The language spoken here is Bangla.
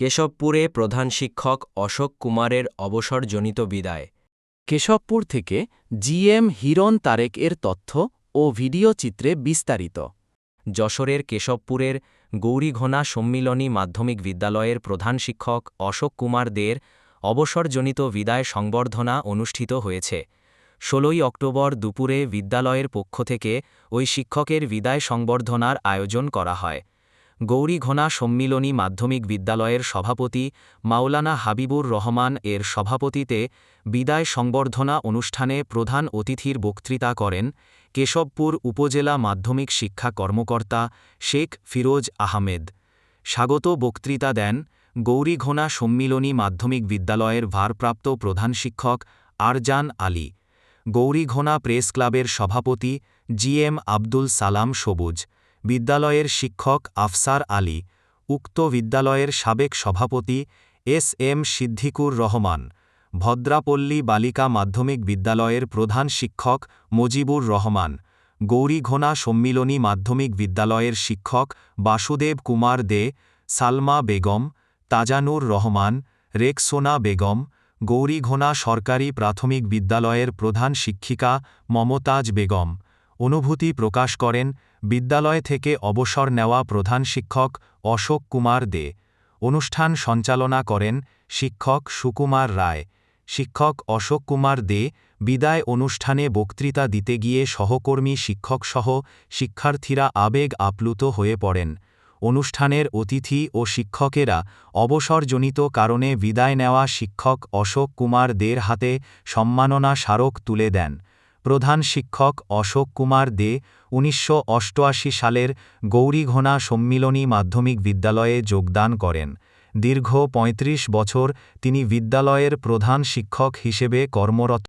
কেশবপুরে প্রধান শিক্ষক অশোক কুমারের অবসরজনিত বিদায়। কেশবপুর থেকে জিএম হিরণ তারেক এর তথ্য ও ভিডিও চিত্রে বিস্তারিত। যশোরের কেশবপুরের গৌরীঘোনা সম্মিলনী মাধ্যমিক বিদ্যালয়ের প্রধান শিক্ষক অশোক কুমার দের অবসরজনিত বিদায় সংবর্ধনা অনুষ্ঠিত হয়েছে। ষোলোই অক্টোবর দুপুরে বিদ্যালয়ের পক্ষ থেকে ওই শিক্ষকের বিদায় সংবর্ধনার আয়োজন করা হয়। গৌরীঘোনা সম্মিলনী মাধ্যমিক বিদ্যালয়ের সভাপতি মাওলানা হাবিবুর রহমান এর সভাপতিতে বিদায় সংবর্ধনা অনুষ্ঠানে প্রধান অতিথির বক্তৃতা করেন কেশবপুর উপজেলা মাধ্যমিক শিক্ষা কর্মকর্তা শেখ ফিরোজ আহমেদ। স্বাগত বক্তৃতা দেন গৌরীঘোনা সম্মিলনী মাধ্যমিক বিদ্যালয়ের ভারপ্রাপ্ত প্রধান শিক্ষক আরজান আলী। গৌরীঘোনা প্রেস ক্লাবের সভাপতি জিএম আব্দুল সালাম সবুজ। বিদ্যালয়ের শিক্ষক আফসার আলী, উক্ত বিদ্যালয়ের সাবেক সভাপতি এস এম সিদ্দিকুর রহমান, ভদ্রাপল্লী বালিকা মাধ্যমিক বিদ্যালয়ের প্রধান শিক্ষক মজিবুর রহমান, গৌরীঘোনা সম্মিলনী মাধ্যমিক বিদ্যালয়ের শিক্ষক বাসুদেব কুমার দে, সালমা বেগম, তাজানুর রহমান, রেকসোনা বেগম, গৌরীঘোনা সরকারি প্রাথমিক বিদ্যালয়ের প্রধান শিক্ষিকা মমতাজ বেগম অনুভূতি প্রকাশ করেন বিদ্যালয় থেকে অবসর নেওয়া প্রধান শিক্ষক অশোক কুমার দে। অনুষ্ঠান সঞ্চালনা করেন শিক্ষক সুকুমার রায়। শিক্ষক অশোক কুমার দে বিদায় অনুষ্ঠানে বক্তৃতা দিতে গিয়ে সহকর্মী শিক্ষকসহ শিক্ষার্থীরা আবেগ আপ্লুত হয়ে পড়েন। অনুষ্ঠানের অতিথি ও শিক্ষকেরা অবসরজনিত কারণে বিদায় নেওয়া শিক্ষক অশোক কুমার দের হাতে সম্মাননা স্মারক তুলে দেন। প্রধান শিক্ষক অশোক কুমার দে উনিশশো অষ্টআশি সালের গৌরীঘোনা সম্মিলনী মাধ্যমিক বিদ্যালয়ে যোগদান করেন। দীর্ঘ ৩৫ বছর তিনি বিদ্যালয়ের প্রধান শিক্ষক হিসেবে কর্মরত